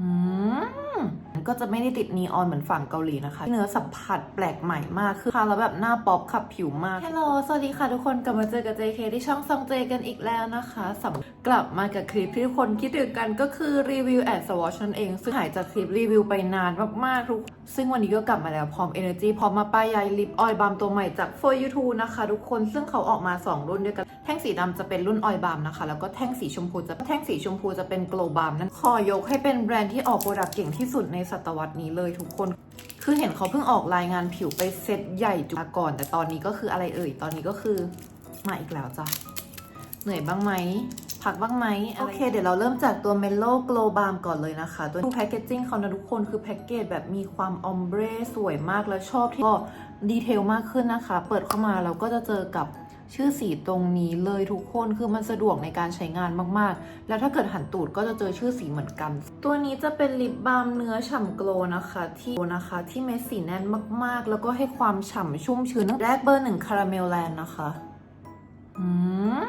อืมก็จะไม่ได้ติดนีออนเหมือนฝั่งเกาหลีนะคะ เนื้อสัมผัสแปลกใหม่มาก คือทาแล้วแบบหน้าป๊อปขับผิวมากฮัลโหลสวัสดีค่ะทุกคนกลับมาเจอกับ JK ที่ช่องซองเจกันอีกแล้วนะคะสำ กลับมากับคลิปที่ทุกคนคิดถึงกันก็คือรีวิวแอดสวอชนั่นเอง ซึ่งหายจากคลิปรีวิวไปนานมากๆทุก ซึ่งวันนี้ก็กลับมาแล้วพร้อม Energy พร้อมมาป้ายยายลิปออยล์บามตัวใหม่จาก For You Two นะคะ ทุกคนซึ่งเขาออกมา 2 รุ่นด้วยกัน แท่งสีดำจะเป็นรุ่นออยล์บามนะคะ แล้วก็แท่งสีชมพูจะแท่งสีชมพูจะเป็น Glow Balm นั้นขอยกให้เป็นแบรนด์ที่ออกโปรดักต์เก่งที่สุดในศตวรรษนี้เลยทุกคนคือเห็นเขาเพิ่งออกรายงานผิวไปเซตใหญ่จุกก่อน แต่ตอนนี้ก็คืออะไรเอ่ยตอนนี้ก็คือมาอีกแล้วจ้ะเหนื่อยบ้างไหม พักบ้างไหมโอเค เดี๋ยวเราเริ่มจากตัว Mellow Glow Balm ก่อนเลยนะคะ ตัวแพคเกจจิ้งเขานะทุกคนคือแพ็กเกจแบบมีความออมเบรสวยมากแล้วชอบที่ก็ดีเทลมากขึ้นนะคะ เปิดเข้ามาเราก็จะเจอกับชื่อสีตรงนี้เลยทุกคนคือมันสะดวกในการใช้งานมากๆ แล้วถ้าเกิดหันตูดก็จะเจอชื่อสีเหมือนกัน ตัวนี้จะเป็นลิปบาล์มเนื้อฉ่ำโกลนะคะที่นะคะที่เม็ดสีแน่นมากๆ แล้วก็ให้ความฉ่ำชุ่มชื้นแรกเบอร์หนึ่งคาราเมลแลนด์นะคะอืม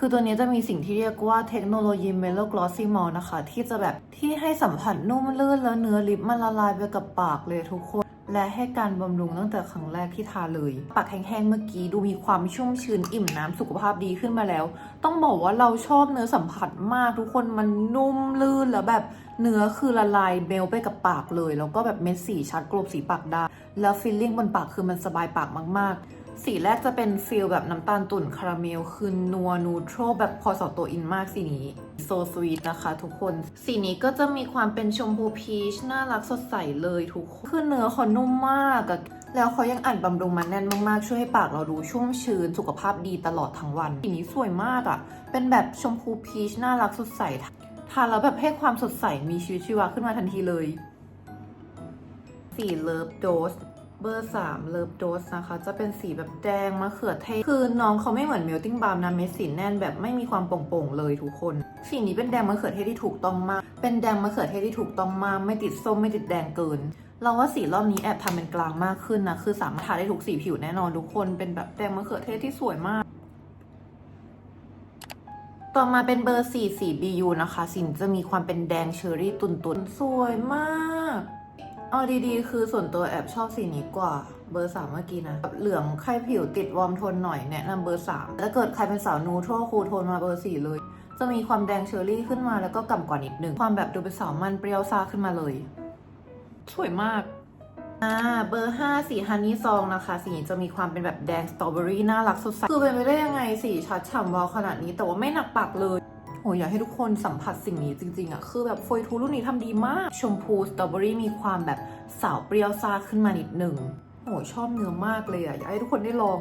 คือตัวนี้จะมีสิ่งที่เรียกว่าเทคโนโลยีเมโลกลอสซี่มอลนะคะ ที่จะแบบที่ให้สัมผัสนุ่มลื่นแล้วเนื้อลิปมันละลายไปกับปากเลยทุกคน และให้การบำรุงตั้งแต่ครั้งแรกที่ทาเลย ปากแห้งๆเมื่อกี้ดูมีความชุ่มชื้นอิ่มน้ำสุขภาพดีขึ้นมาแล้ว ต้องบอกว่าเราชอบเนื้อสัมผัสมากทุกคนมันนุ่มลื่นแล้วแบบเนื้อคือละลายเบลไปกับปากเลย แล้วก็แบบเม็ดสีชัดกลบสีปากได้แล้วฟิลลิ่งบนปากคือมันสบายปากมากๆ สีแรกจะเป็นฟิลแบบน้ำตาลตุ่นคาราเมล คือนัวนูโตรแบบพอสอตัวอินมากสีนี้โซสวีทนะคะทุกคน สีนี้ก็จะมีความเป็นชมพูพีช น่ารักสดใสเลยทุกคน คือเนื้อเขานุ่มมากอะแล้วเขายังอัดบำรุงมันแน่นมากๆ ช่วยให้ปากเราดูชุ่มชื้น สุขภาพดีตลอดทั้งวัน สีนี้สวยมากอะเป็นแบบชมพูพีช น่ารักสดใสทานแล้วแบบให้ความสดใสมีชีวิตชีวาขึ้นมาทันทีเลย สีเลิฟโดส เบอร์3เลิฟโดสนะคะ จะเป็นสีแบบแดงมะเขือเทศ คือน้องเขาไม่เหมือนเมลติ้งบาล์มนะเม็ดสีแน่นแบบไม่มีความโป่งๆเลยทุกคน สีนี้เป็นแดงมะเขือเทศที่ถูกต้องมาก เป็นแดงมะเขือเทศที่ถูกต้องมาก ไม่ติดส้มไม่ติดแดงเกิน เราว่าสีรอบนี้แอบทำเป็นกลางมากขึ้นนะ คือสามารถทาได้ทุกสีผิวแน่นอนทุกคน เป็นแบบแดงมะเขือเทศที่สวยมาก ต่อมาเป็นเบอร์4สี BU นะคะ สีจะมีความเป็นแดงเชอรี่ตุนๆ สวยมาก เอาดีๆ คือส่วนตัวแอบชอบสีนี้กว่า เบอร์3เมื่อกี้นะแบบเหลืองใครผิวติดวอร์มโทนหน่อยแนะนำเบอร์3ถ้าเกิดใครเป็นสาวนูโทรคูลโทนมาเบอร์4เลย จะมีความแดงเชอรี่ขึ้นมาแล้วก็กำกว่านิดหนึ่งความแบบดูเป็นสาวมันเปรี้ยวซ่าขึ้นมาเลย สวยมากอ่าเบอร์5สีฮันนี่ซองนะคะ สีนี้จะมีความเป็นแบบแดงสตรอเบอรี่น่ารักสดใสคือเป็นไปได้ยังไงสีชัดฉ่ำวาวขนาดนี้แต่ว่าไม่หนักปากเลยโหอยากให้ทุกคนสัมผัสสิ่งนี้จริงๆอะคือแบบโฟยทูรุ่นนี้ทำดีมาก ชมพูสตรอเบอรี่มีความแบบสาวเปรี้ยวซ่าขึ้นมานิดหนึ่งโหชอบเนื้อมากเลยอะอยากให้ทุกคนได้ลอง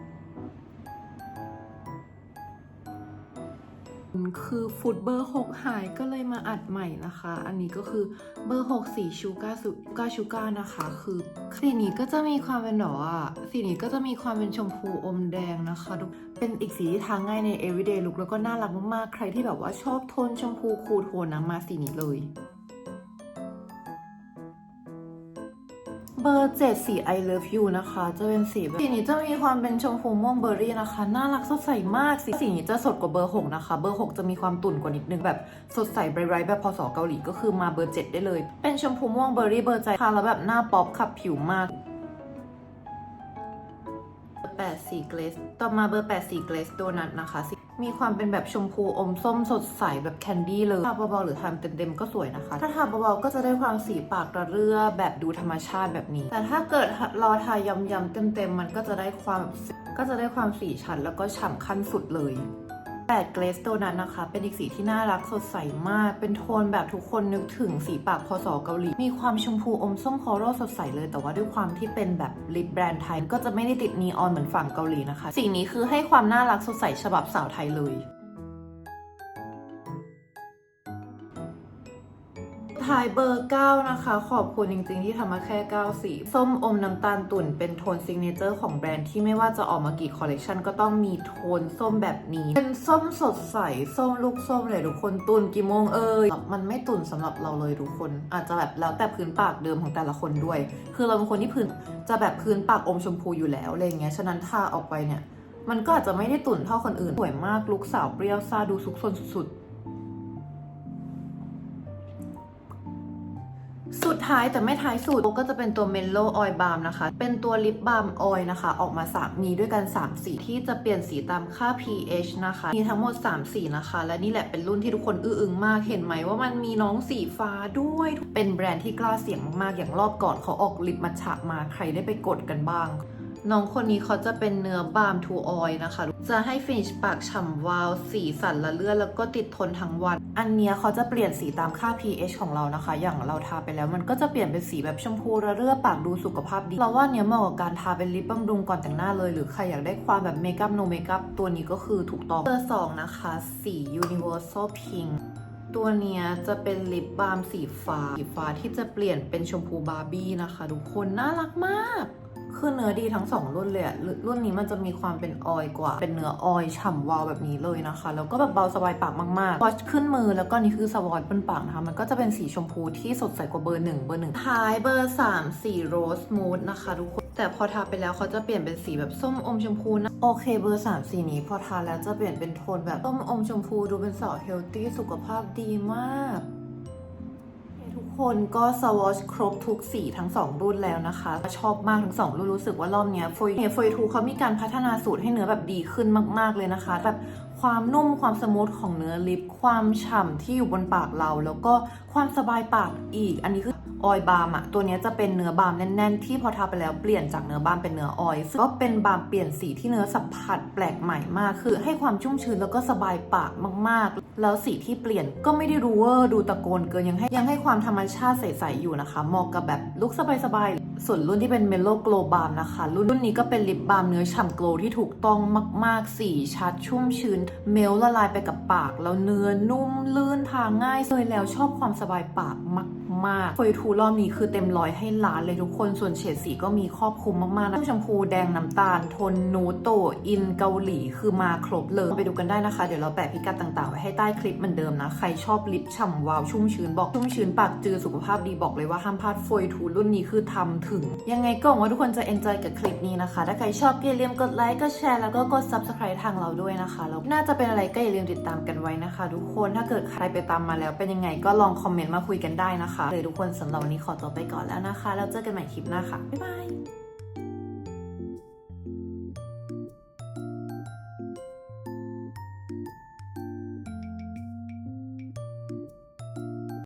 คือฟุตเบอร์ 6 หายก็เลยมาอัดใหม่นะคะ อันนี้ก็คือเบอร์ 6 สีชูการ์สุกาชูการ์นะคะ คือสีนี้ก็จะมีความเป็นแบบว่าสีนี้ก็จะมีความเป็นชมพูอมแดงนะคะทุกเป็นอีกสีที่ทาง่ายใน everyday look แล้วก็น่ารักมากๆ ใครที่แบบว่าชอบโทนชมพูคูลโทนนะมาสีนี้เลย เบอร์เจ็ดสี I love you นะคะ จะเป็นสีสีนี้จะมีความเป็นชมพูม่วงเบอร์รี่นะคะ น่ารักสดใสมาก สีสีนี้จะสดกว่าเบอร์หกนะคะ เบอร์หกจะมีความตุ่นกว่านิดนึงแบบสดใสไบรท์แบบพอสอเกาหลีก็คือมาเบอร์เจ็ดได้เลย เป็นชมพูม่วงเบอร์รี่เบอร์ใจทาแล้วแบบหน้าป๊อปขับผิวมากแปดสีเกรสต่อมาเบอร์แปดสีเกรสโดนัทนะคะ มีความเป็นแบบชมพูอมส้มสดใสแบบแคนดี้เลยทาเบาๆหรือทาเต็มๆก็สวยนะคะ ถ้าทาเบาๆก็จะได้ความสีปากระเรื่อแบบดูธรรมชาติแบบนี้ แต่ถ้าเกิดรอทายำๆเต็มๆมันก็จะได้ความก็จะได้ความสีชัดแล้วก็ฉ่ำขั้นสุดเลย 8 เกรสโดนัทนะคะ เป็นอีกสีที่น่ารักสดใสมาก เป็นโทนแบบทุกคนนึกถึงสีปากพอสอเกาหลี มีความชมพูอมส้มคอรัลสดใสเลย แต่ว่าด้วยความที่เป็นแบบลิปแบรนด์ไทย ก็จะไม่ได้ติดนีออนเหมือนฝั่งเกาหลีนะคะ สีนี้คือให้ความน่ารักสดใสฉบับสาวไทยเลย ท้ายเบอร์ 9 นะคะ ขอบคุณจริงๆ ที่ทำมาแค่ 9 สี ส้มอมน้ำตาลตุ่นเป็นโทนซิงเนเจอร์ของแบรนด์ที่ไม่ว่าจะออกมากี่คอลเลกชันก็ต้องมีโทนส้มแบบนี้ เป็นส้มสดใส ส้มลูกส้มเลยทุกคนตุ่นกี่โมงเอ่ยมันไม่ตุ่นสำหรับเราเลยทุกคน อาจจะแบบแล้วแต่พื้นปากเดิมของแต่ละคนด้วย คือเราเป็นคนที่พื้นจะแบบพื้นปากอมชมพูอยู่แล้วอะไรเงี้ยฉะนั้นทาออกไปเนี่ยมันก็อาจจะไม่ได้ตุ่นเท่าคนอื่นสวยมากลุกสาวเปรี้ยวซาดูซุกซนสุดๆ สุดท้ายแต่ไม่ท้ายสุดก็จะเป็นตัว Mellow Oil Balm นะคะ เป็นตัวลิปบาล์มออยนะคะ ออกมา3มีด้วยกัน 3 สีที่จะเปลี่ยนสีตามค่า pH นะคะ มีทั้งหมด 3 สีนะคะ และนี่แหละเป็นรุ่นที่ทุกคนอื้ออึงมากเห็นไหมว่ามันมีน้องสีฟ้าด้วย เป็นแบรนด์ที่กล้าเสี่ยงมากๆอย่างรอบก่อนเขาออกลิปมัทฉะมาใครได้ไปกดกันบ้าง น้องคนนี้เขาจะเป็นเนื้อบาล์มทูออยนะคะ จะให้ฟินิชปากฉ่ำวาว สีสันละเลื่อนแล้วก็ติดทนทั้งวัน อันเนี้ยเขาจะเปลี่ยนสีตามค่า pH ของเรานะคะ อย่างเราทาไปแล้วมันก็จะเปลี่ยนเป็นสีแบบชมพูระเรื่อปากดูสุขภาพดี เราว่าเนี้ยเหมาะกับการทาเป็นลิปบำรุงก่อนแต่งหน้าเลย หรือใครอยากได้ความแบบเมคอัพโนเมคอัพตัวนี้ก็คือถูกต้องเบอร์สองนะคะ สี universal pink ตัวเนี้ยจะเป็นลิปบาล์มสีฟ้า สีฟ้าที่จะเปลี่ยนเป็นชมพูบาร์บี้นะคะ ทุกคนน่ารักมาก คือเนื้อดีทั้งสองรุ่นเลยอะรุ่นนี้มันจะมีความเป็นออยกว่า เป็นเนื้อออยฉ่ำวาวแบบนี้เลยนะคะ แล้วก็แบบเบาสบายปากมากๆพอขึ้นมือแล้วก็นี่คือสวอตบนปากนะคะ มันก็จะเป็นสีชมพูที่สดใสกว่าเบอร์หนึ่งเบอร์หนึ่งท้ายเบอร์สามสีโรสมูดนะคะทุกคนแต่พอทาไปแล้วเขาจะเปลี่ยนเป็นสีแบบส้มอมชมพูนะ โอเคเบอร์สามสีนี้พอทาแล้วจะเปลี่ยนเป็นโทนแบบส้มอมชมพูดูเป็นสาวเฮลตี้สุขภาพดีมาก คนก็สวอชครบทุกสีทั้ง 2 รุ่นแล้วนะคะ ชอบมากทั้ง 2 รุ่นรู้สึกว่ารอบเนี้ยฟยเฟยทูเขามีการพัฒนาสูตรให้เนื้อแบบดีขึ้นมาก ๆ เลยนะคะแบบความนุ่มความสมูทของเนื้อลิป ความฉ่ำที่อยู่บนปากเรา แล้วก็ความสบายปากอีก อันนี้คือ ออยบาล์มอะตัวนี้จะเป็นเนื้อบาล์มแน่น ๆ ที่พอทาไปแล้วเปลี่ยนจากเนื้อบาล์มเป็นเนื้อออยก็เป็นบาล์มเปลี่ยนสีที่เนื้อสัมผัสแปลกใหม่มาก คือให้ความชุ่มชื้นแล้วก็สบายปากมากๆ แล้วสีที่เปลี่ยนก็ไม่ได้รู้เวอร์ดูตะโกนเกินยังให้ยังให้ความธรรมชาติใสๆอยู่นะคะเหมาะกับแบบลุกสบายๆ ส่วนรุ่นที่เป็นเมโลโกลบาล์มนะคะ รุ่นรุ่นนี้ก็เป็นลิปบาล์มเนื้อฉ่ำโกลที่ถูกต้องมากๆ สีชัดชุ่มชื้น เมลละลายไปกับปาก แล้วเนื้อนุ่มลื่นทาง่ายเลยแล้วชอบความสบายปากมากๆเฟยทูรอบนี้คือเต็มร้อยให้ล้านเลยทุกคนส่วนเฉดสีก็มีครอบคลุมมากๆนะชมพูแดงน้ำตาล โทนนูโตอินเกาหลีคือมาครบเลยไปดูกันได้นะคะ เดี๋ยวเราแปะพิกัดต่างๆไว้ให้ใต้คลิปเหมือนเดิมนะใครชอบลิปฉ่ำวาวชุ่มชื้นบอกชุ่มชื้นปากจือสุขภาพดีบอกเลยว่าห้ามพลาดเฟยทูรุ่นนี้คือทำถึง ยังไงก็หวังว่าทุกคนจะเอนจอยกับคลิปนี้นะคะ ถ้าใครชอบก็อย่าลืมกดไลค์ กดแชร์ แล้วก็กด subscribe ทางเราด้วยนะคะ แล้วน่าจะเป็นอะไรก็อย่าลืมติดตามกันไว้นะคะ ทุกคน ถ้าเกิดใครไปตามมาแล้วเป็นยังไงก็ลองคอมเมนต์มาคุยกันได้นะคะ เลยทุกคนสำหรับวันนี้ขอตัวไปก่อนแล้วนะคะ แล้วเจอกันใหม่คลิปหน้าค่ะ บ๊ายบาย